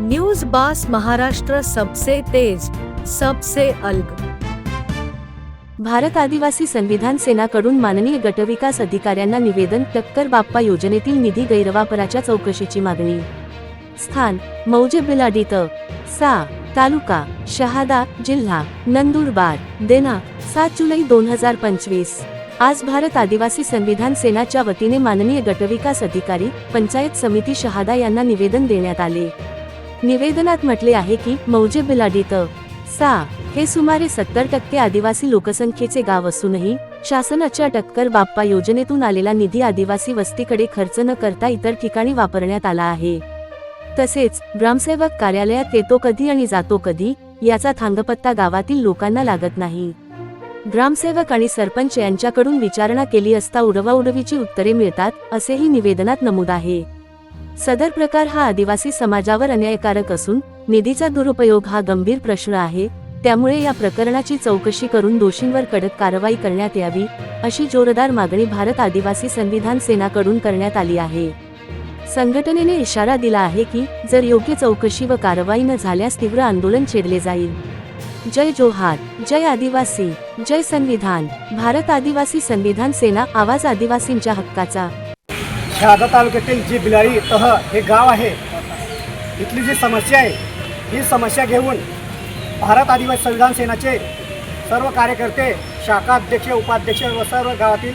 News बास महाराष्ट्र सबसे तेज सबसे अलग. भारत आदिवासी संविधान सेनाकडून माननीय गटविकास अधिकाऱ्यांना निवेदन टक्कर बाप्पा योजनेतील निधी गैरवापराच्या चौकशीची मागणी. स्थान मौजे बिलाडीत सा तालुका शहादा जिल्हा नंदुरबार देना सात जुलै दोन हजार पंचवीस. आज भारत आदिवासी संविधान सेनाच्या वतीने माननीय गटविकास अधिकारी पंचायत समिती शहादा यांना निवेदन देण्यात आले. निवेदनात म्हटले आहे की मौजे बिलाडीत. सा. हे सुमारे सत्तर टक्के आदिवासी लोकसंख्येचे गाव असूनही शासनाच्या टक्कर बाप्पा योजनेतून आलेला निधी आदिवासी वस्तीकडे खर्च न करता इतर ठिकाणी वापरण्यात आला आहे. तसेच ग्रामसेवक कार्यालयात येतो कधी आणि जातो कधी याचा थांगपत्ता गावातील लोकांना लागत नाही. ग्रामसेवक आणि सरपंच यांच्याकडून विचारणा केली असता उडवाउडवीची उत्तरे मिळतात असेही निवेदनात नमूद आहे. सदर प्रकार हा आदिवासी समाजावर अन्यायकारक असून निधीचा दुरुपयोग हा गंभीर प्रश्न आहे त्यामुळे या प्रकरणाची चौकशी करून दोषींवर कडक कारवाई करण्यात यावी अशी जोरदार मागणी भारत आदिवासी संविधान सेनाकडून करण्यात आली आहे. संघटनेने इशारा दिला आहे की जर योग्य चौकशी व कारवाई न झाल्यास तीव्र आंदोलन छेडले जाईल. जय जोहार जय आदिवासी जय संविधान भारत आदिवासी संविधान सेना आवाज आदिवासींच्या हक्काचा शहादा तालुक्यातील जी बिलाळी तह हे गाव आहे इथली जी समस्या आहे ही समस्या घेऊन भारत आदिवासी संविधान सेनाचे सर्व कार्यकर्ते शाखाध्यक्ष उपाध्यक्ष व सर्व गावातील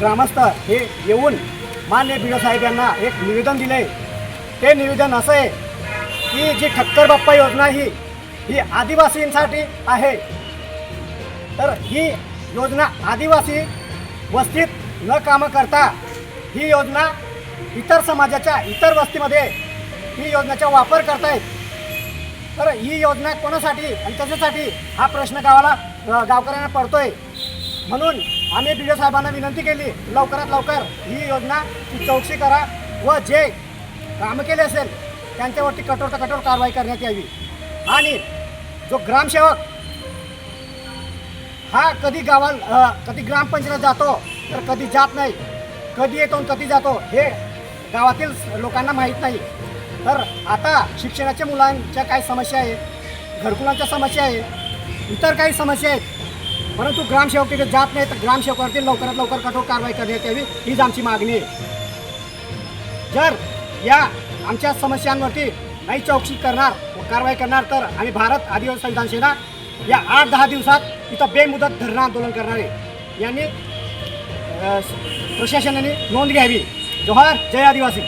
ग्रामस्थ हे येऊन मान्य बी साहेब यांना एक निवेदन दिलं आहे. ते निवेदन असं आहे की जी ठक्कर बाप्पा योजना ही ही आदिवासींसाठी आहे. तर ही योजना आदिवासी वस्तीत न कामं करता ही योजना इतर समाजाच्या इतर वस्तीमध्ये ही योजनेचा वापर करतायत. तर ही योजना कोणासाठी आणि कशासाठी? हा प्रश्न गावाला गावकऱ्यांना पडतोय. म्हणून आम्ही बी साहेबांना विनंती केली लवकरात लवकर ही योजना चौकशी करा व जे कामं केले असेल त्यांच्यावरती कठोर कठोर कारवाई करण्यात यावी. आणि जो ग्रामसेवक हा कधी गावाला कधी ग्रामपंचायत जातो तर कधी जात नाही कधी येतो आणि कधी जातो हे गावातील लोकांना माहीत नाही. तर आता शिक्षणाच्या मुलांच्या काही समस्या आहेत घरकुलांच्या समस्या आहेत इतर काही समस्या आहेत. परंतु ग्रामसेवक तिथे जात नाही तर ग्रामसेवकावरती लवकरात लवकर कठोर कारवाई करण्यात यावी हीच आमची मागणी आहे. जर या आमच्या समस्यांवरती नाही चौकशी करणार व कारवाई करणार तर आम्ही भारत आदिवासी संविधान सेना या आठ दहा दिवसात इथं बेमुदत धरणं आंदोलन करणार आहे. यांनी प्रशासनाने नोंद घ्यावी जोहार जय आदिवासी